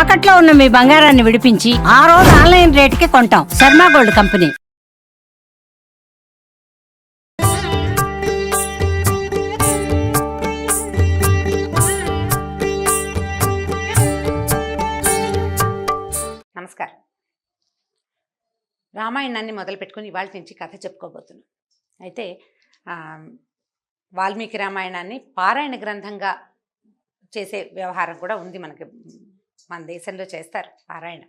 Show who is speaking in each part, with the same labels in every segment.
Speaker 1: తాకట్లో ఉన్న మీ బంగారాన్ని విడిపించి ఆ రోజు ఆన్లైన్ రేటుకి కొంటాం. Sharma gold company.
Speaker 2: నమస్కారం. రామాయణాన్ని మొదలు పెట్టుకుని ఇవాళ నుంచి కథ చెప్పుకోబోతున్నాం. అయితే వాల్మీకి రామాయణాన్ని పారాయణ గ్రంథంగా చేసే వ్యవహారం కూడా ఉంది మనకి. మన దేశంలో చేస్తారు పారాయణ.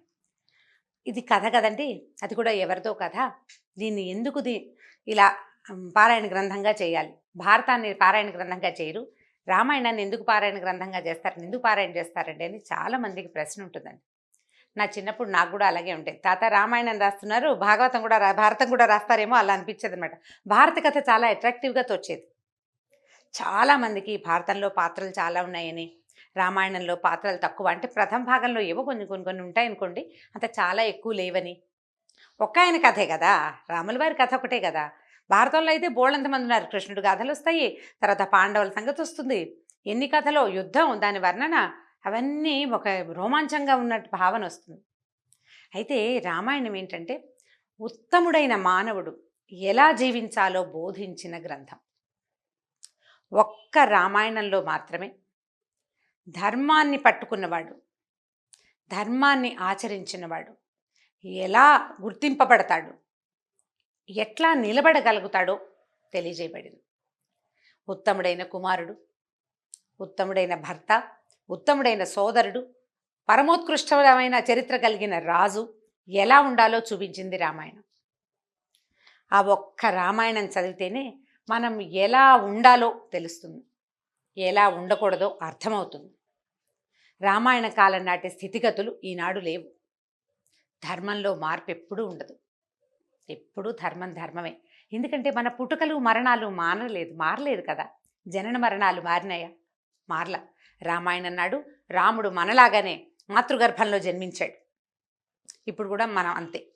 Speaker 2: ఇది కథ కదండి. అది కూడా ఎవరిదో కథ. దీన్ని ఎందుకు దీ ఇలా పారాయణ గ్రంథంగా చేయాలి? భారతాన్ని పారాయణ గ్రంథంగా చేయరు. రామాయణాన్ని ఎందుకు పారాయణ గ్రంథంగా చేస్తారు? ఎందుకు పారాయణ చేస్తారండి అని చాలా మందికి ప్రశ్న ఉంటుందండి. నా చిన్నప్పుడు నాకు కూడా అలాగే ఉంటాయి తాత రామాయణం రాస్తున్నారు భాగవతం కూడా రా- భారతం కూడా రాస్తారేమో అలా అనిపించేది అనమాట భారత కథ చాలా అట్రాక్టివ్గా తోచేది చాలామందికి భారతంలో పాత్రలు చాలా ఉన్నాయని రామాయణంలో పాత్రలు తక్కువ. అంటే ప్రథమ భాగంలో ఏవో కొన్ని కొన్ని కొన్ని ఉంటాయనుకోండి అంత చాలా ఎక్కువ లేవని. ఒక్క ఆయన కథే కదా? రాముల వారి కథ ఒకటే కదా? భారతంలో అయితే బోళ్ళంతమంది ఉన్నారు? కృష్ణుడు కథలు వస్తాయి తర్వాత పాండవుల సంగతి వస్తుంది. ఎన్ని కథలో? యుద్ధం దాని వర్ణన అవన్నీ ఒక రోమాంచంగా ఉన్నట్టు భావన వస్తుంది. అయితే రామాయణం ఏంటంటే ఉత్తముడైన మానవుడు ఎలా జీవించాలో బోధించిన గ్రంథం. ఒక్క రామాయణంలో మాత్రమే ధర్మాన్ని పట్టుకున్నవాడు. ధర్మాన్ని ఆచరించినవాడు. ఎలా గుర్తింపబడతాడు? ఎట్లా నిలబడగలుగుతాడో తెలియజేయబడింది. ఉత్తముడైన కుమారుడు ఉత్తముడైన భర్త ఉత్తముడైన సోదరుడు పరమోత్కృష్టమైన చరిత్ర కలిగిన రాజు ఎలా ఉండాలో చూపించింది రామాయణం. ఆ ఒక్క రామాయణం చదివితేనే మనం ఎలా ఉండాలో తెలుస్తుంది. ఎలా ఉండకూడదో అర్థమవుతుంది. రామాయణ కాలం నాటి స్థితిగతులు ఈనాడు లేవు. ధర్మంలో మార్పు ఎప్పుడూ ఉండదు. ఎప్పుడూ ధర్మం ధర్మమే. ఎందుకంటే మన పుట్టుకలు మరణాలు మారలేదు మారలేదు కదా. జనన మరణాలు మారినాయా? మార్ల. రామాయణం నాడు రాముడు మనలాగానే మాతృగర్భంలో జన్మించాడు. ఇప్పుడు కూడా మనం అంతే.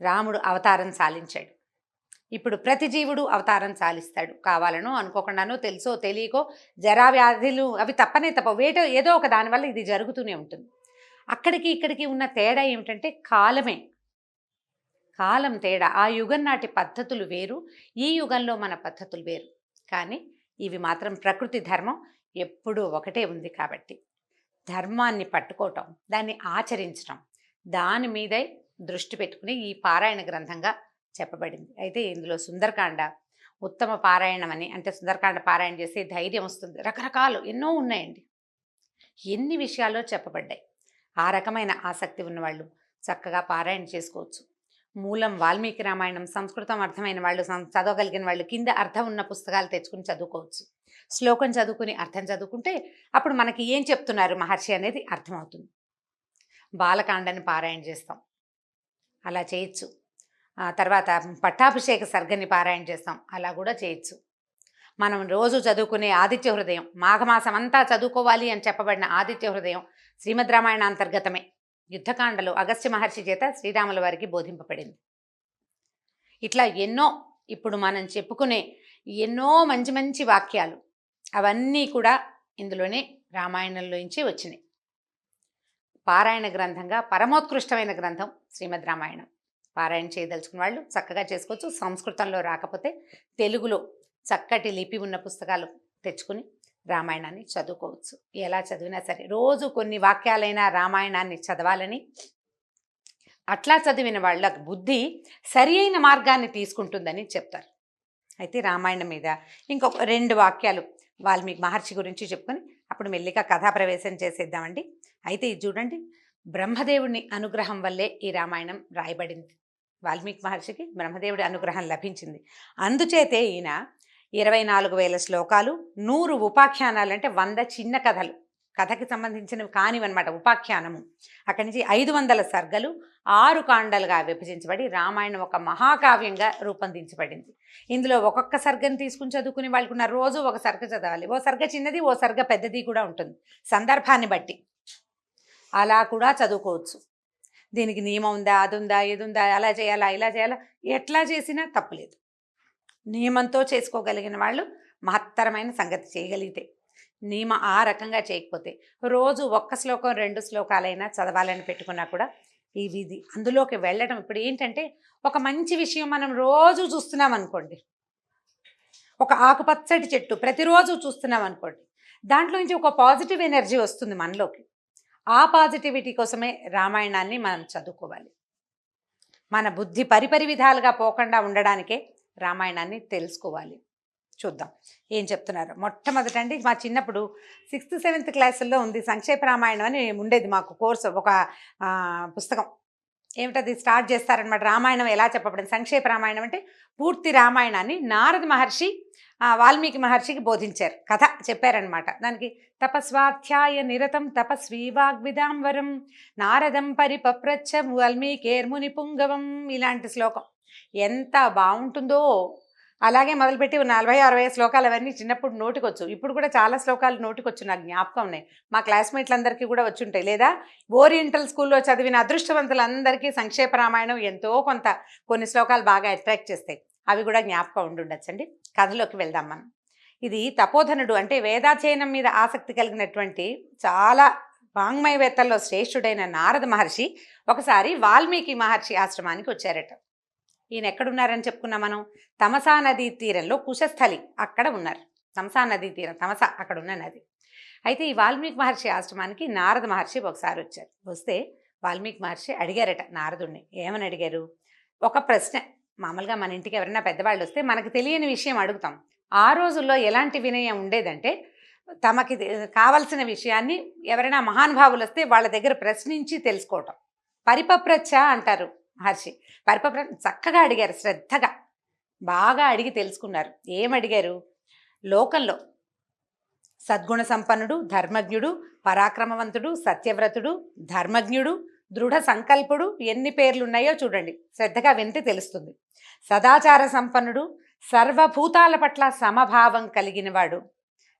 Speaker 2: రాముడు అవతారం సాలించాడు ఇప్పుడు ప్రతి జీవుడు అవతారం సాలిస్తాడు. కావాలనో అనుకోకుండానో తెలుసో తెలియకో జరా వ్యాధులు అవి తప్పనే తప్ప వేటో ఏదో ఒక దానివల్ల ఇది జరుగుతూనే ఉంటుంది. అక్కడికి ఇక్కడికి ఉన్న తేడా ఏమిటంటే కాలమే. కాలం తేడా. ఆ యుగం నాటి పద్ధతులు వేరు. ఈ యుగంలో మన పద్ధతులు వేరు. కానీ ఇవి మాత్రం ప్రకృతి ధర్మం ఎప్పుడూ ఒకటే ఉంది కాబట్టి. ధర్మాన్ని పట్టుకోవటం దాన్ని ఆచరించటం దాని మీదే దృష్టి పెట్టుకుని ఈ పారాయణ గ్రంథంగా చెప్పబడింది. అయితే ఇందులో సుందరకాండ ఉత్తమ పారాయణం అని అంటే సుందరకాండ పారాయణ చేసే ధైర్యం వస్తుంది. రకరకాలు ఎన్నో ఉన్నాయండి. ఎన్ని విషయాల్లో చెప్పబడ్డాయి. ఆ రకమైన ఆసక్తి ఉన్నవాళ్ళు చక్కగా పారాయణ చేసుకోవచ్చు. మూలం వాల్మీకి రామాయణం సంస్కృతం అర్థమైన వాళ్ళు చదవగలిగిన వాళ్ళు కింద అర్థం ఉన్న పుస్తకాలు తెచ్చుకుని చదువుకోవచ్చు. శ్లోకం చదువుకుని అర్థం చదువుకుంటే అప్పుడు మనకి ఏం చెప్తున్నారు మహర్షి అనేది అర్థమవుతుంది. బాలకాండని పారాయణ చేస్తాం. అలా చేయొచ్చు. తర్వాత పట్టాభిషేక సర్గని పారాయణ చేస్తాం. అలా కూడా చేయొచ్చు. మనం రోజు చదువుకునే ఆదిత్య హృదయం మాఘమాసం అంతా చదువుకోవాలి అని చెప్పబడిన ఆదిత్య హృదయం శ్రీమద్ రామాయణ అంతర్గతమే. యుద్ధకాండలో అగస్త్య మహర్షి చేత శ్రీరాముల వారికి బోధింపబడింది. ఇట్లా ఎన్నో ఇప్పుడు మనం చెప్పుకునే ఎన్నో మంచి మంచి వాక్యాలు అవన్నీ కూడా ఇందులోనే రామాయణంలోంచి వచ్చినాయి. పారాయణ గ్రంథంగా పరమోత్కృష్టమైన గ్రంథం శ్రీమద్ రామాయణం. పారాయణ చేయదలుచుకున్న వాళ్ళు చక్కగా చేసుకోవచ్చు. సంస్కృతంలో రాకపోతే తెలుగులో చక్కటి లిపి ఉన్న పుస్తకాలు తెచ్చుకుని రామాయణాన్ని చదువుకోవచ్చు. ఎలా చదివినా సరే రోజు కొన్ని వాక్యాలైనా రామాయణాన్ని చదవాలని అట్లా చదివిన వాళ్ళ బుద్ధి సరి అయిన మార్గాన్ని తీసుకుంటుందని చెప్తారు. అయితే రామాయణం మీద ఇంకొక రెండు వాక్యాలు వాల్మీకి మహర్షి గురించి చెప్పుకొని అప్పుడు మెల్లిగా కథాప్రవేశం చేసేద్దామండి. అయితే ఇది చూడండి బ్రహ్మదేవుని అనుగ్రహం వల్లే ఈ రామాయణం రాయబడింది. వాల్మీకి మహర్షికి బ్రహ్మదేవుడి అనుగ్రహం లభించింది. అందుచేతే ఈయన ఇరవై నాలుగు వేల శ్లోకాలు నూరు ఉపాఖ్యానాలు అంటే వంద చిన్న కథలు. కథకి సంబంధించినవి కానివన్నమాట ఉపాఖ్యానము. అక్కడి నుంచి ఐదు వందల సర్గలు ఆరు కాండలుగా విభజించబడి రామాయణం ఒక మహాకావ్యంగా రూపొందించబడింది. ఇందులో ఒక్కొక్క సర్గని తీసుకుని చదువుకునే వాళ్ళకున్న రోజు ఒక సర్గ చదవాలి. ఓ సర్గ చిన్నది ఓ సర్గ పెద్దది కూడా ఉంటుంది. సందర్భాన్ని బట్టి. అలా కూడా చదువుకోవచ్చు. దీనికి నియమం ఉందా అది ఉందా ఇది ఉందా అలా చేయాలా ఇలా చేయాలా ఎట్లా చేసినా తప్పులేదు. నియమంతో చేసుకోగలిగిన వాళ్ళు మహత్తరమైన సంగతి చేయగలిగితే నియమ ఆ రకంగా చేయకపోతే రోజు ఒక్క శ్లోకం రెండు శ్లోకాలైనా చదవాలని పెట్టుకున్నా కూడా ఈ విధి. అందులోకి వెళ్ళడం ఇప్పుడు ఏంటంటే ఒక మంచి విషయం మనం రోజు చూస్తున్నాం అనుకోండి. ఒక ఆకుపచ్చటి చెట్టు ప్రతిరోజు చూస్తున్నాం అనుకోండి. దాంట్లో నుంచి ఒక పాజిటివ్ ఎనర్జీ వస్తుంది మనలోకి. ఆ పాజిటివిటీ కోసమే రామాయణాన్ని మనం చదువుకోవాలి. మన బుద్ధి పరిపరి విధాలుగా పోకుండా ఉండడానికే రామాయణాన్ని తెలుసుకోవాలి. చూద్దాం. ఏం చెప్తున్నారు? మొట్టమొదట అండి మా చిన్నప్పుడు సిక్స్త్ సెవెంత్ క్లాసుల్లో ఉంది సంక్షేప రామాయణం అని ఉండేది మాకు కోర్సు ఒక పుస్తకం. ఏమిటది? స్టార్ట్ చేస్తారనమాట రామాయణం ఎలా చెప్పబడింది? సంక్షేప రామాయణం అంటే పూర్తి రామాయణాన్ని నారద మహర్షి ఆ, వాల్మీకి మహర్షికి బోధించారు. కథ చెప్పారనమాట దానికి తపస్వాధ్యాయ నిరతం తపస్వీ వాగ్విదాంబరం నారదం పరిపప్రచ్చ వాల్మీకేర్ముని పుంగవం ఇలాంటి శ్లోకం. ఎంత బాగుంటుందో అలాగే మొదలుపెట్టి నలభై అరవై శ్లోకాలు అవన్నీ చిన్నప్పుడు నోటికొచ్చు. ఇప్పుడు కూడా చాలా శ్లోకాలు నోటికొచ్చు నాకు జ్ఞాపకం ఉన్నాయి మా క్లాస్మేట్లందరికీ కూడా వచ్చుంటాయి. లేదా ఓరియంటల్ స్కూల్లో చదివిన అదృష్టవంతులందరికీ సంక్షేప రామాయణం ఎంతో కొంత కొన్ని శ్లోకాలు బాగా అట్రాక్ట్ చేస్తాయి. అవి కూడా జ్ఞాపకం ఉండుండొచ్చండి. కథలోకి వెళ్దాం మనం. ఇది తపోధనుడు అంటే వేదాధ్యయనం మీద ఆసక్తి కలిగినటువంటి చాలా వాంగ్మయవేత్తల్లో శ్రేష్ఠుడైన నారద మహర్షి ఒకసారి వాల్మీకి మహర్షి ఆశ్రమానికి వచ్చారట. ఈయన ఎక్కడున్నారని చెప్పుకున్నాం మనం? తమసా నదీ తీరంలో కుశస్థలి అక్కడ ఉన్నారు. తమసా నదీ తీరం తమస అక్కడ ఉన్న నది. అయితే ఈ వాల్మీకి మహర్షి ఆశ్రమానికి నారద మహర్షి ఒకసారి వచ్చారు. వస్తే వాల్మీకి మహర్షి అడిగారట నారదుణ్ణి. ఏమని అడిగారు? ఒక ప్రశ్న. మామూలుగా మన ఇంటికి ఎవరైనా పెద్దవాళ్ళు వస్తే మనకు తెలియని విషయం అడుగుతాం. ఆ రోజుల్లో ఎలాంటి వినయం ఉండేదంటే తమకి కావలసిన విషయాన్ని ఎవరైనా మహానుభావులు వస్తే వాళ్ళ దగ్గర ప్రశ్నించి తెలుసుకోవటం. పరిపప్రచ్చ అంటారు. మహర్షి. పరిపప్ర చక్కగా అడిగారు శ్రద్ధగా. బాగా అడిగి తెలుసుకున్నారు. ఏమడిగారు లోకంలో సద్గుణ సంపన్నుడు ధర్మజ్ఞుడు పరాక్రమవంతుడు సత్యవ్రతుడు ధర్మజ్ఞుడు దృఢ సంకల్పుడు ఎన్ని పేర్లు ఉన్నాయో చూడండి. శ్రద్ధగా వింటే తెలుస్తుంది. సదాచార సంపన్నుడు సర్వభూతాల పట్ల సమభావం కలిగినవాడు.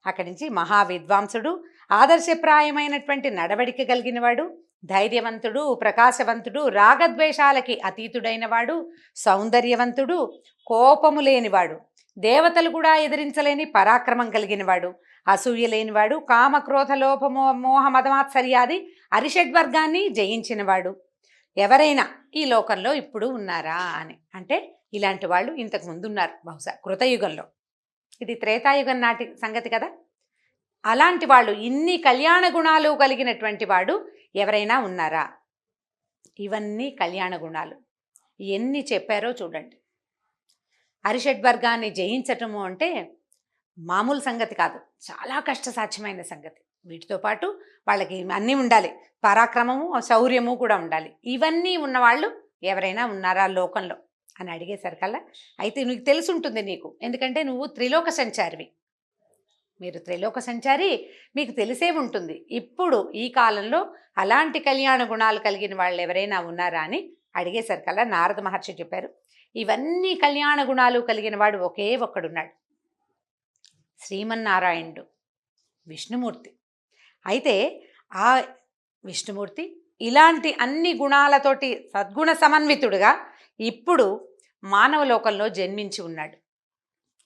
Speaker 2: అక్కడి నుంచి మహావిద్వాంసుడు ఆదర్శప్రాయమైనటువంటి నడవడిక కలిగినవాడు ధైర్యవంతుడు ప్రకాశవంతుడు రాగద్వేషాలకి అతీతుడైనవాడు సౌందర్యవంతుడు కోపము లేనివాడు దేవతలు కూడా ఎదిరించలేని పరాక్రమం కలిగినవాడు అసూయ లేనివాడు కామ క్రోధ లోపమో మోహ మదమాత్సర్యాది అరిషడ్వర్గాన్ని జయించినవాడు. ఎవరైనా ఈ లోకంలో ఇప్పుడు ఉన్నారా అని. అంటే ఇలాంటి వాళ్ళు ఇంతకు ముందు ఉన్నారు బహుశా కృతయుగంలో. ఇది త్రేతాయుగం నాటి సంగతి కదా. అలాంటి వాళ్ళు ఇన్ని కళ్యాణ గుణాలు కలిగినటువంటి వాడు ఎవరైనా ఉన్నారా? ఇవన్నీ కళ్యాణ గుణాలు. ఎన్ని చెప్పారో చూడండి. అరిషడ్వర్గాన్ని జయించటము అంటే మామూలు సంగతి కాదు. చాలా కష్టసాధ్యమైన సంగతి. వీటితో పాటు వాళ్ళకి అన్నీ ఉండాలి. పరాక్రమము శౌర్యము కూడా ఉండాలి. ఇవన్నీ ఉన్నవాళ్ళు ఎవరైనా ఉన్నారా లోకంలో? అని అడిగేసరికల్లా అయితే నీకు తెలుసుంటుంది నీకు. ఎందుకంటే నువ్వు త్రిలోక సంచారివి. మీరు త్రిలోక సంచారి మీకు తెలిసే ఉంటుంది. ఇప్పుడు ఈ కాలంలో అలాంటి కళ్యాణ గుణాలు కలిగిన వాళ్ళు ఎవరైనా ఉన్నారా అని అడిగేసరికల్లా నారద మహర్షి చెప్పారు. ఇవన్నీ కళ్యాణ గుణాలు కలిగిన వాడు ఒకే ఒక్కడున్నాడు. శ్రీమన్నారాయణుడు విష్ణుమూర్తి. అయితే ఆ విష్ణుమూర్తి ఇలాంటి అన్ని గుణాలతోటి సద్గుణ సమన్వితుడుగా ఇప్పుడు మానవ లోకంలో జన్మించి ఉన్నాడు.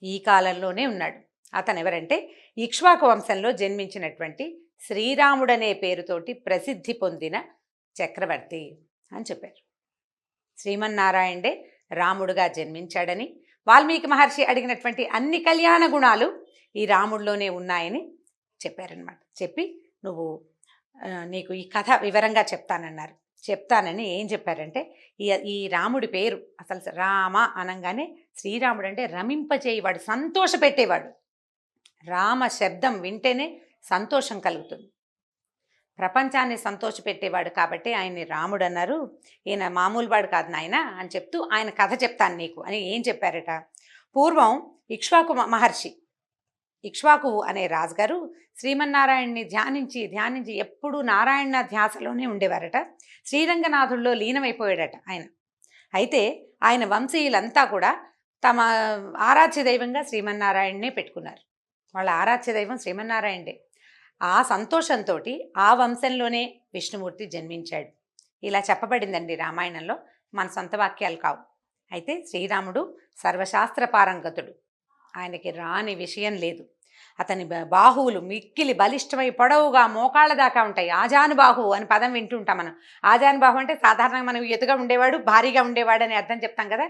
Speaker 2: ఈ కాలంలోనే ఉన్నాడు. అతను ఎవరంటే ఇక్ష్వాకు వంశంలో జన్మించినటువంటి శ్రీరాముడనే పేరుతోటి ప్రసిద్ధి పొందిన చక్రవర్తి అని చెప్పారు. శ్రీమన్నారాయణే రాముడుగా జన్మించాడని వాల్మీకి మహర్షి అడిగినటువంటి అన్ని కళ్యాణ గుణాలు ఈ రాముడిలోనే ఉన్నాయని చెప్పారనమాట చెప్పి నువ్వు నీకు ఈ కథ వివరంగా చెప్తానన్నారు. చెప్తానని ఏం చెప్పారంటే ఈ ఈ రాముడి పేరు అసలు రామ అనగానే శ్రీరాముడు అంటే రమింపచేయవాడు సంతోషపెట్టేవాడు. రామ శబ్దం వింటేనే సంతోషం కలుగుతుంది. ప్రపంచాన్ని సంతోషపెట్టేవాడు కాబట్టి ఆయన్ని రాముడు అన్నారు ఈయన మామూలు వాడు కాదు నాయన అని చెప్తూ ఆయన కథ చెప్తాను నీకు అని ఏం చెప్పారట? పూర్వం ఇక్ష్వాకు మహర్షి ఇక్ష్వాకు అనే రాజుగారు శ్రీమన్నారాయణ్ణి ధ్యానించి ధ్యానించి ఎప్పుడూ నారాయణ ధ్యాసలోనే ఉండేవారట. శ్రీరంగనాథుల్లో లీనమైపోయాడట ఆయన. అయితే ఆయన వంశీయులంతా కూడా తమ ఆరాధ్య దైవంగా శ్రీమన్నారాయణనే పెట్టుకున్నారు. వాళ్ళ ఆరాధ్య దైవం శ్రీమన్నారాయణే ఆ సంతోషంతో ఆ వంశంలోనే విష్ణుమూర్తి జన్మించాడు. ఇలా చెప్పబడిందండి రామాయణంలో మన సొంత వాక్యాలు కావు. అయితే శ్రీరాముడు సర్వశాస్త్ర పారంగతుడు. ఆయనకి రాని విషయం లేదు. అతని బ- బాహువులు మిక్కిలి బలిష్టమై పొడవుగా మోకాళ్ళ దాకా ఉంటాయి. ఆజానుబాహు అని పదం వింటుంటాం మనం. ఆజానుబాహు అంటే సాధారణంగా మనం ఎత్తుగా ఉండేవాడు భారీగా ఉండేవాడు అని అర్థం చెప్తాం కదా.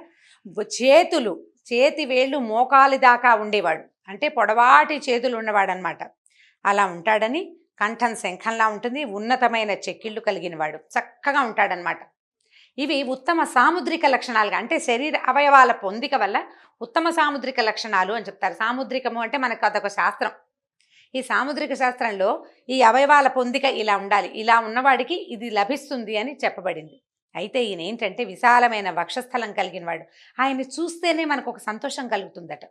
Speaker 2: చేతులు చేతి వేళ్ళు మోకాలి దాకా ఉండేవాడు. అంటే పొడవాటి చేతులు ఉన్నవాడనమాట. అలా ఉంటాడని కంఠం శంఖంలా ఉంటుంది ఉన్నతమైన చెక్కిళ్ళు కలిగినవాడు. చక్కగా ఉంటాడనమాట. ఇవి ఉత్తమ సాముద్రిక లక్షణాలుగా అంటే శరీర అవయవాల పొందిక వల్ల ఉత్తమ సాముద్రిక లక్షణాలు అని చెప్తారు. సాముద్రికము అంటే మనకు అదొక శాస్త్రం. ఈ సాముద్రిక శాస్త్రంలో ఈ అవయవాల పొందిక ఇలా ఉండాలి. ఇలా ఉన్నవాడికి ఇది లభిస్తుంది అని చెప్పబడింది. అయితే ఈయన ఏంటంటే విశాలమైన వక్షస్థలం కలిగిన వాడు ఆయన్ని చూస్తేనే మనకు ఒక సంతోషం కలుగుతుందట.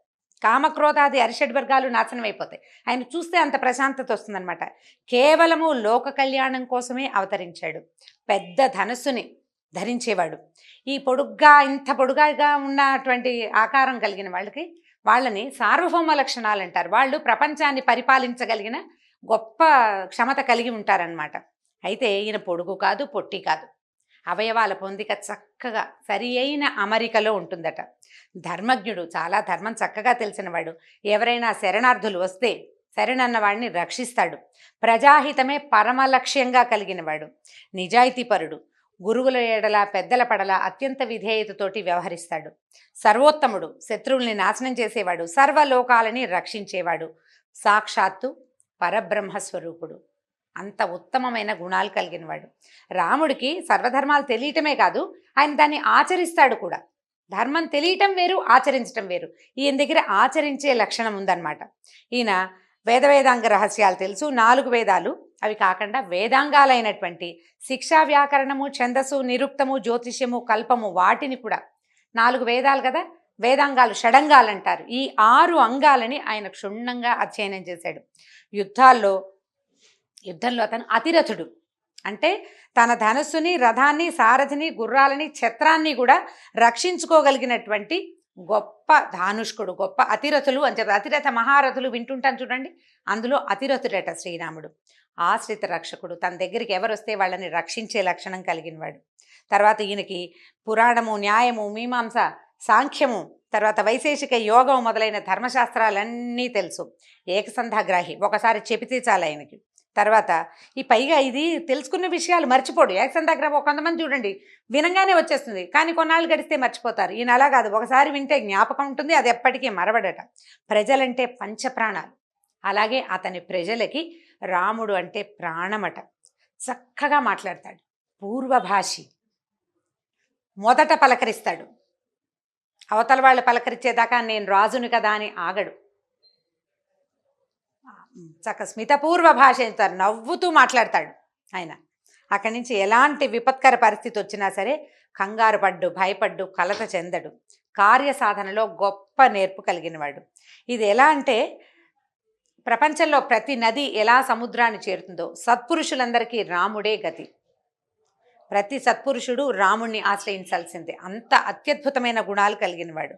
Speaker 2: కామక్రోధాది అరిషడ్ వర్గాలు నాశనం అయిపోతాయి ఆయన చూస్తే అంత ప్రశాంతత వస్తుందన్నమాట. కేవలము లోక కళ్యాణం కోసమే అవతరించాడు. పెద్ద ధనస్సుని ధరించేవాడు. ఈ పొడుగ్గా ఇంత పొడుగాగా ఉన్నటువంటి ఆకారం కలిగిన వాళ్ళకి వాళ్ళని సార్వభౌమ లక్షణాలు అంటారు. వాళ్ళు ప్రపంచాన్ని పరిపాలించగలిగిన గొప్ప క్షమత కలిగి ఉంటారనమాట అయితే ఈయన పొడుగు కాదు పొట్టి కాదు. అవయవాల పొందిక చక్కగా సరి అయిన అమరికలో ఉంటుందట. ధర్మజ్ఞుడు చాలా ధర్మం చక్కగా తెలిసినవాడు. ఎవరైనా శరణార్థులు వస్తే శరణన్నవాడిని రక్షిస్తాడు. ప్రజాహితమే పరమ లక్ష్యంగా కలిగినవాడు. నిజాయితీపరుడు. గురువుల ఏడల పెద్దల పడల అత్యంత విధేయతతోటి వ్యవహరిస్తాడు. సర్వోత్తముడు. శత్రువుల్ని నాశనం చేసేవాడు. సర్వలోకాలని రక్షించేవాడు. సాక్షాత్తు పరబ్రహ్మస్వరూపుడు. అంత ఉత్తమమైన గుణాలు కలిగినవాడు. రాముడికి సర్వధర్మాలు తెలియటమే కాదు ఆయన దాన్ని ఆచరిస్తాడు కూడా. ధర్మం తెలియటం వేరు ఆచరించటం వేరు. ఈయన దగ్గర ఆచరించే లక్షణం ఉందన్నమాట. ఈయన వేద వేదాంగ రహస్యాలు తెలుసు నాలుగు వేదాలు. అవి కాకుండా వేదాంగాలైనటువంటి శిక్షా వ్యాకరణము ఛందస్సు నిరుక్తము జ్యోతిష్యము కల్పము వాటిని కూడా. నాలుగు వేదాలు కదా వేదాంగాలు షడంగాలు అంటారు ఈ ఆరు అంగాలని ఆయన క్షుణ్ణంగా అధ్యయనం చేశాడు. యుద్ధాల్లో యుద్ధంలో అతను అతిరథుడు. అంటే తన ధనస్సుని రథాన్ని సారథిని గుర్రాలని ఛత్రాన్ని కూడా రక్షించుకోగలిగినటువంటి గొప్ప ధానుష్కుడు గొప్ప అతిరథులు అని చెప్పి అతిరథ మహారథులు వింటుంటాను చూడండి. అందులో అతిరథుడట శ్రీరాముడు. ఆశ్రిత రక్షకుడు. తన దగ్గరికి ఎవరు వస్తే వాళ్ళని రక్షించే లక్షణం కలిగినవాడు. తర్వాత ఈయనకి పురాణము న్యాయము మీమాంస సాంఖ్యము తర్వాత వైశేషిక యోగం మొదలైన ధర్మశాస్త్రాలన్నీ తెలుసు. ఏకసంధాగ్రాహి. ఒకసారి చెబితే చాలు ఆయనకి. తర్వాత ఈ పైగా ఇది తెలుసుకున్న విషయాలు మర్చిపోడు. ఏకసంధాగ్రహం ఒక కొంతమంది చూడండి వినంగానే వచ్చేస్తుంది. కానీ కొన్నాళ్ళు గడిస్తే మర్చిపోతారు. ఈయన అలా కాదు. ఒకసారి వింటే జ్ఞాపకం ఉంటుంది. అది ఎప్పటికీ మరవడట. ప్రజలంటే పంచప్రాణాలు. అలాగే అతని ప్రజలకి రాముడు అంటే ప్రాణమట. చక్కగా మాట్లాడతాడు. పూర్వభాషి. మొదట పలకరిస్తాడు. అవతల వాళ్ళు పలకరించేదాకా నేను రాజుని కదా అని ఆగడు. చక్క స్మితపూర్వ భాష చెప్తారు నవ్వుతూ మాట్లాడతాడు ఆయన. అక్కడి నుంచి ఎలాంటి విపత్కర పరిస్థితి వచ్చినా సరే కంగారు పడ్డు భయపడ్డు కలత చెందడు. కార్యసాధనలో గొప్ప నేర్పు కలిగినవాడు. ఇది ఎలా అంటే ప్రపంచంలో ప్రతి నది ఎలా సముద్రాన్ని చేరుతుందో సత్పురుషులందరికీ రాముడే గతి. ప్రతి సత్పురుషుడు రాముణ్ణి ఆశ్రయించాల్సిందే. అంత అత్యద్భుతమైన గుణాలు కలిగినవాడు.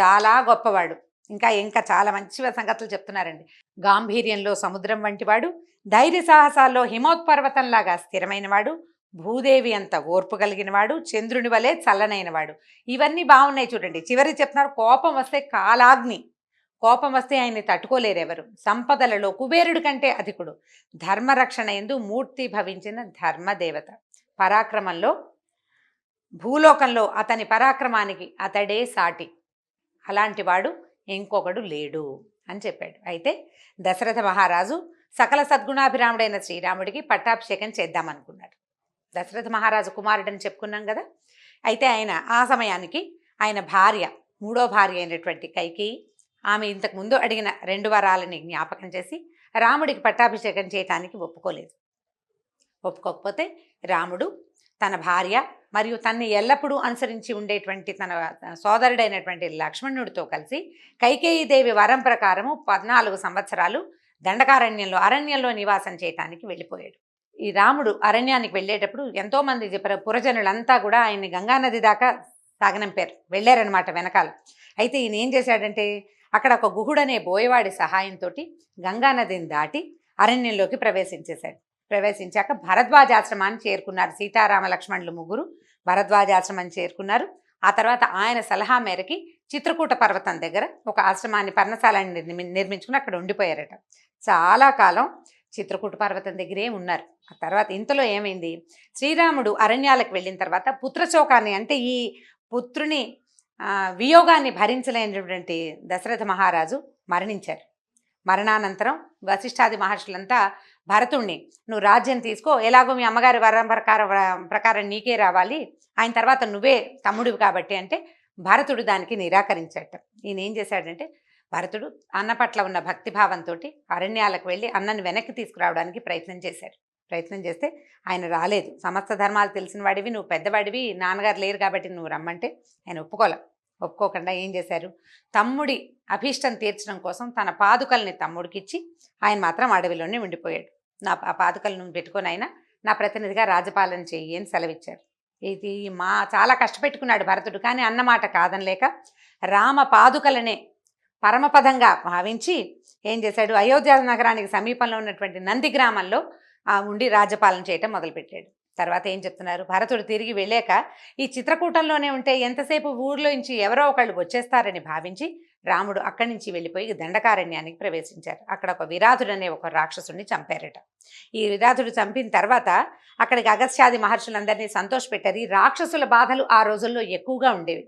Speaker 2: చాలా గొప్పవాడు. ఇంకా ఇంకా చాలా మంచి సంగతులు చెప్తున్నారండి. గాంభీర్యంలో సముద్రం వంటివాడు ధైర్య సాహసాల్లో హిమోత్పర్వతంలాగా స్థిరమైనవాడు భూదేవి అంత ఓర్పు కలిగినవాడు చంద్రుని వలె చల్లనైనవాడు ఇవన్నీ బాగున్నాయి చూడండి. చివరి చెప్తున్నారు కోపం వస్తే కాలాగ్ని. కోపం వస్తే ఆయన్ని తట్టుకోలేరు ఎవరు సంపదలలో కుబేరుడి కంటే అధికుడు. ధర్మరక్షణ ఎందు మూర్తి భవించిన ధర్మదేవత. పరాక్రమంలో భూలోకంలో అతని పరాక్రమానికి అతడే సాటి. అలాంటివాడు ఇంకొకడు లేడు అని చెప్పాడు. అయితే దశరథ మహారాజు సకల సద్గుణాభిరాముడైన శ్రీరాముడికి పట్టాభిషేకం చేద్దామనుకున్నాడు దశరథ మహారాజు కుమారుడని చెప్పుకున్నాం కదా? అయితే ఆయన ఆ సమయానికి ఆయన భార్య మూడో భార్య అయినటువంటి కైకి ఆమె ఇంతకు ముందు అడిగిన రెండు వరాలని జ్ఞాపకం చేసి రాముడికి పట్టాభిషేకం చేయటానికి ఒప్పుకోలేదు. ఒప్పుకోకపోతే రాముడు తన భార్య మరియు తన్ని ఎల్లప్పుడూ అనుసరించి ఉండేటువంటి తన సోదరుడైనటువంటి లక్ష్మణుడితో కలిసి కైకేయి దేవి వరం ప్రకారము పద్నాలుగు సంవత్సరాలు దండకారణ్యంలో అరణ్యంలో నివాసం చేయటానికి వెళ్ళిపోయాడు. ఈ రాముడు అరణ్యానికి వెళ్ళేటప్పుడు ఎంతోమంది పురజనులంతా కూడా ఆయన్ని గంగానది దాకా సాగనంపారు. వెళ్ళారనమాట వెనకాల. అయితే ఈయన ఏం చేశాడంటే అక్కడ ఒక గుహుడనే బోయవాడి సహాయంతో గంగానదిని దాటి అరణ్యంలోకి ప్రవేశించేశాడు. ప్రవేశించాక భరద్వాజాశ్రమాన్ని చేరుకున్నారు సీతారామ లక్ష్మణులు ముగ్గురు. భరద్వాజాశ్రమాన్ని చేరుకున్నారు. ఆ తర్వాత ఆయన సలహా మేరకి చిత్రకూట పర్వతం దగ్గర ఒక ఆశ్రమాన్ని పర్ణశాలని నిర్మి- నిర్మించుకుని అక్కడ ఉండిపోయారట. చాలా కాలం చిత్రకూట పర్వతం దగ్గరే ఉన్నారు. ఆ తర్వాత ఇంతలో ఏమైంది? శ్రీరాముడు అరణ్యాలకు వెళ్ళిన తర్వాత పుత్రశోకాన్ని అంటే ఈ పుత్రుని వియోగాన్ని భరించలేనటువంటి దశరథ మహారాజు మరణించారు. మరణానంతరం వశిష్ఠాది మహర్షులంతా భరతుణ్ణి. నువ్వు రాజ్యం తీసుకో. ఎలాగో మీ అమ్మగారి వరం ప్రకారం ప్రకారం నీకే రావాలి. ఆయన తర్వాత నువ్వే తమ్ముడివి కాబట్టి అంటే భరతుడు దానికి నిరాకరించట ఈయన ఏం చేశాడంటే భరతుడు అన్న పట్ల ఉన్న భక్తిభావంతో అరణ్యాలకు వెళ్ళి అన్నను వెనక్కి తీసుకురావడానికి ప్రయత్నం చేశారు ప్రయత్నం చేస్తే ఆయన రాలేదు. సమస్త ధర్మాలు తెలిసిన వాడివి. నువ్వు పెద్దవాడివి. నాన్నగారు లేరు కాబట్టి నువ్వు రమ్మంటే ఆయన ఒప్పుకోలే. ఒప్పుకోకుండా ఏం చేశారు? తమ్ముడి అభీష్టం తీర్చడం కోసం తన పాదుకల్ని తమ్ముడికిచ్చి ఆయన మాత్రం అడవిలోనే ఉండిపోయాడు. నా ఆ పాదుకలను పెట్టుకొని ఆయన నా ప్రతినిధిగా రాజపాలన చెయ్యి అని సెలవిచ్చారు. ఇది మా చాలా కష్టపెట్టుకున్నాడు భరతుడు కానీ అన్నమాట కాదనలేక రామ పాదుకలనే పరమపదంగా భావించి ఏం చేశాడు? అయోధ్య నగరానికి సమీపంలో ఉన్నటువంటి నంది గ్రామంలో ఉండి రాజ్యపాలన చేయటం మొదలుపెట్టాడు. తర్వాత ఏం చెప్తున్నారు? భరతుడు తిరిగి వెళ్ళాక ఈ చిత్రకూటంలోనే ఉంటే ఎంతసేపు ఊర్లో నుంచి ఎవరో ఒకళ్ళు వచ్చేస్తారని భావించి రాముడు అక్కడి నుంచి వెళ్ళిపోయి దండకారణ్యానికి ప్రవేశించారు. అక్కడ ఒక విరాధుడు అనే ఒక రాక్షసుడిని చంపారట. ఈ విరాధుడు చంపిన తర్వాత అక్కడికి అగస్త్యాది మహర్షులందరినీ సంతోషపెట్టారు. ఈ రాక్షసుల బాధలు ఆ రోజుల్లో ఎక్కువగా ఉండేవి.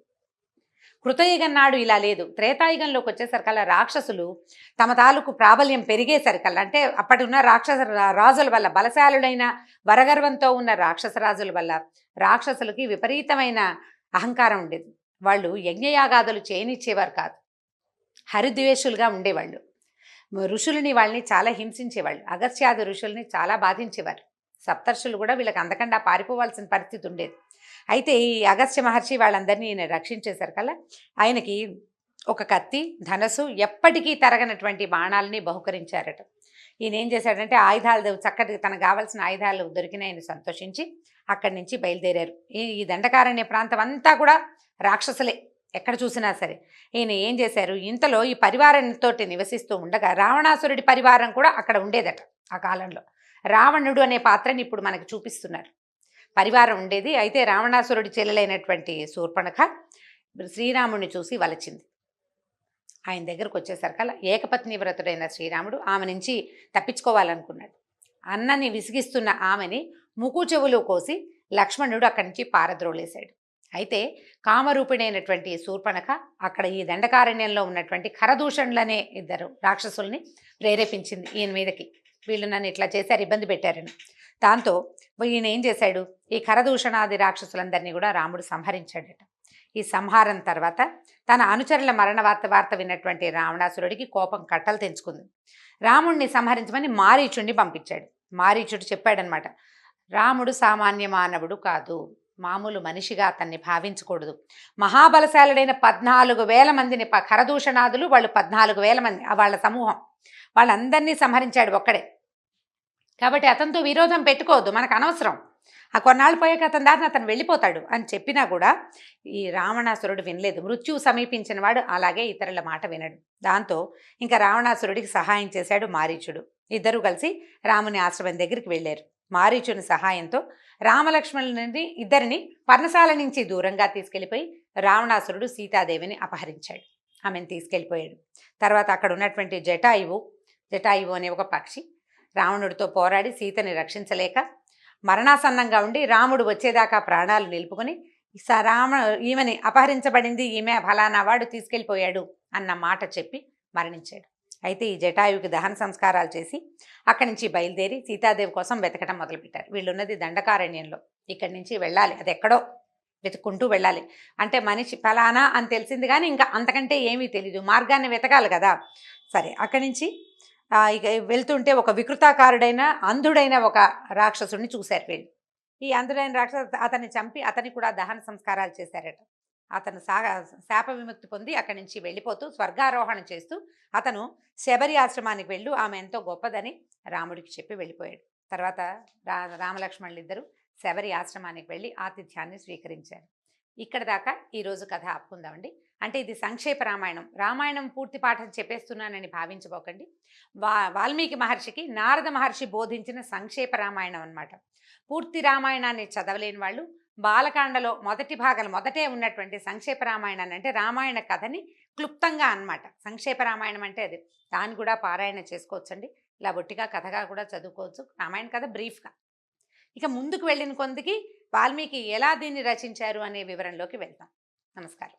Speaker 2: కృతయుగం నాడు ఇలా లేదు. త్రేతాయుగంలోకి వచ్చేసరికల్లా రాక్షసులు తమ తాలూకు ప్రాబల్యం పెరిగేసరికల్లా అంటే అప్పటి ఉన్న రాక్షస రాజుల వల్ల బలశాలుడైన వరగర్వంతో ఉన్న రాక్షస రాజుల వల్ల రాక్షసులకి విపరీతమైన అహంకారం ఉండేది. వాళ్ళు యజ్ఞయాగాదులు చేయనిచ్చేవారు కాదు. హరిద్వేషులుగా ఉండేవాళ్ళు. ఋషులని వాళ్ళని చాలా హింసించేవాళ్ళు. అగస్త్యాది ఋషుల్ని చాలా బాధించేవారు. సప్తర్షులు కూడా వీళ్ళకి అందకుండా పారిపోవాల్సిన పరిస్థితి ఉండేది. అయితే ఈ అగస్త్య మహర్షి వాళ్ళందరినీ ఈయన రక్షించేసరికల్లా ఆయనకి ఒక కత్తి ధనసు ఎప్పటికీ తరగనటువంటి బాణాలని బహుకరించారట. ఈయన ఏం చేశాడంటే ఆయుధాలు చక్కటి తనకు కావాల్సిన ఆయుధాలు దొరికిన ఆయన సంతోషించి అక్కడి నుంచి బయలుదేరారు. ఈ ఈ దండకారణ్య ప్రాంతం అంతా కూడా రాక్షసులే ఎక్కడ చూసినా సరే. ఈయన ఏం చేశారు? ఇంతలో ఈ పరివారంతో నివసిస్తూ ఉండగా రావణాసురుడి పరివారం కూడా అక్కడ ఉండేదట ఆ కాలంలో. రావణుడు అనే పాత్రని ఇప్పుడు మనకు చూపిస్తున్నారు. పరివారం ఉండేది. అయితే రావణాసురుడి చెల్లెలైనటువంటి శూర్పణఖ శ్రీరాముడిని చూసి వలచింది. ఆయన దగ్గరకు వచ్చేసరికల్లా ఏకపత్ని వ్రతుడైన శ్రీరాముడు ఆమె నుంచి తప్పించుకోవాలనుకున్నాడు. అన్నని విసిగిస్తున్న ఆమెని ముకు చెవులు కోసి లక్ష్మణుడు అక్కడి నుంచి పారద్రోలేశాడు. అయితే కామరూపిణైనటువంటి శూర్పణఖ అక్కడ ఈ దండకారణ్యంలో ఉన్నటువంటి ఖరదూషణులనే ఇద్దరు రాక్షసుల్ని ప్రేరేపించింది ఈయన మీదకి. వీళ్ళు నన్ను ఇట్లా చేశారు ఇబ్బంది పెట్టారని. దాంతో ఈయన ఏం చేశాడు? ఈ ఖరదూషణాది రాక్షసులందరినీ కూడా రాముడు సంహరించాడట. ఈ సంహారం తర్వాత తన అనుచరుల మరణ వార్త వార్త విన్నటువంటి రావణాసురుడికి కోపం కట్టలు తెంచుకుంది. రాముడిని సంహరించమని మారీచుడిని పంపించాడు. మారీచుడు చెప్పాడనమాట రాముడు సామాన్య మానవుడు కాదు. మామూలు మనిషిగా అతన్ని భావించకూడదు. మహాబలశాలుడైన పద్నాలుగు వేల మందిని ప- వాళ్ళు పద్నాలుగు వేల మంది వాళ్ళ సమూహం. వాళ్ళందరినీ సంహరించాడు ఒక్కడే. కాబట్టి అతనితో విరోధం పెట్టుకోవద్దు మనకు అనవసరం. ఆ కొన్నాళ్ళు పోయాక అతని దారిని అతను వెళ్ళిపోతాడు అని చెప్పినా కూడా ఈ రావణాసురుడు వినలేదు. మృత్యువు సమీపించిన వాడు అలాగే ఇతరుల మాట వినడు. దాంతో ఇంకా రావణాసురుడికి సహాయం చేశాడు మారీచుడు. ఇద్దరు కలిసి రాముని ఆశ్రమం దగ్గరికి వెళ్ళారు. మారీచుని సహాయంతో రామలక్ష్మణుని ఇద్దరిని పర్ణశాల నుంచి దూరంగా తీసుకెళ్ళిపోయి రావణాసురుడు సీతాదేవిని అపహరించాడు. ఆమెను తీసుకెళ్ళిపోయాడు. తర్వాత అక్కడ ఉన్నటువంటి జటాయువు జటాయువు అనే ఒక పక్షి రావణుడితో పోరాడి సీతని రక్షించలేక మరణాసన్నంగా ఉండి రాముడు వచ్చేదాకా ప్రాణాలు నిలుపుకొని స రామ ఈమెని అపహరించబడింది ఈమె ఫలానా వాడు తీసుకెళ్ళిపోయాడు అన్న మాట చెప్పి మరణించాడు. అయితే ఈ జటాయువుకి దహన సంస్కారాలు చేసి అక్కడి నుంచి బయలుదేరి సీతాదేవి కోసం వెతకడం మొదలుపెట్టారు. వీళ్ళున్నది దండకారణ్యంలో. ఇక్కడి నుంచి వెళ్ళాలి. అది ఎక్కడో వెతుక్కుంటూ వెళ్ళాలి. అంటే మనిషి ఫలానా అని తెలిసింది కానీ ఇంకా అంతకంటే ఏమీ తెలీదు. మార్గాన్ని వెతకాలి కదా. సరే అక్కడి నుంచి వెళ్తుంటే ఒక వికృతాకారుడైన అంధుడైన ఒక రాక్షసుడిని చూశారు వీళ్ళు. ఈ అంధుడైన రాక్షసు అతన్ని చంపి అతని కూడా దహన సంస్కారాలు చేశారట. అతను సా శాప విముక్తి పొంది అక్కడి నుంచి వెళ్ళిపోతూ స్వర్గారోహణ చేస్తూ అతను శబరి ఆశ్రమానికి వెళ్ళు ఆమె ఎంతో గొప్పదని రాముడికి చెప్పి వెళ్ళిపోయాడు. తర్వాత రా రామలక్ష్మణులు ఇద్దరు శబరి ఆశ్రమానికి వెళ్ళి ఆతిథ్యాన్ని స్వీకరించారు. ఇక్కడ దాకా ఈరోజు కథ ఆపుకుందామండి. అంటే ఇది సంక్షేప రామాయణం. రామాయణం పూర్తి పాఠం చెప్పేస్తున్నానని భావించబోకండి. వా వాల్మీకి మహర్షికి నారద మహర్షి బోధించిన సంక్షేప రామాయణం అన్నమాట. పూర్తి రామాయణాన్ని చదవలేని వాళ్ళు బాలకాండలో మొదటి భాగాలు మొదటే ఉన్నటువంటి సంక్షేప రామాయణాన్ని అంటే రామాయణ కథని క్లుప్తంగా అన్నమాట. సంక్షేప రామాయణం అంటే అది. దాన్ని కూడా పారాయణ చేసుకోవచ్చండి. ఇలా బొట్టిగా కథగా కూడా చదువుకోవచ్చు. రామాయణ కథ బ్రీఫ్గా. ఇక ముందుకు వెళ్ళిన కొందికి వాల్మీకి ఎలా దీన్ని రచించారు అనే వివరంలోకి వెళ్తాం నమస్కారం.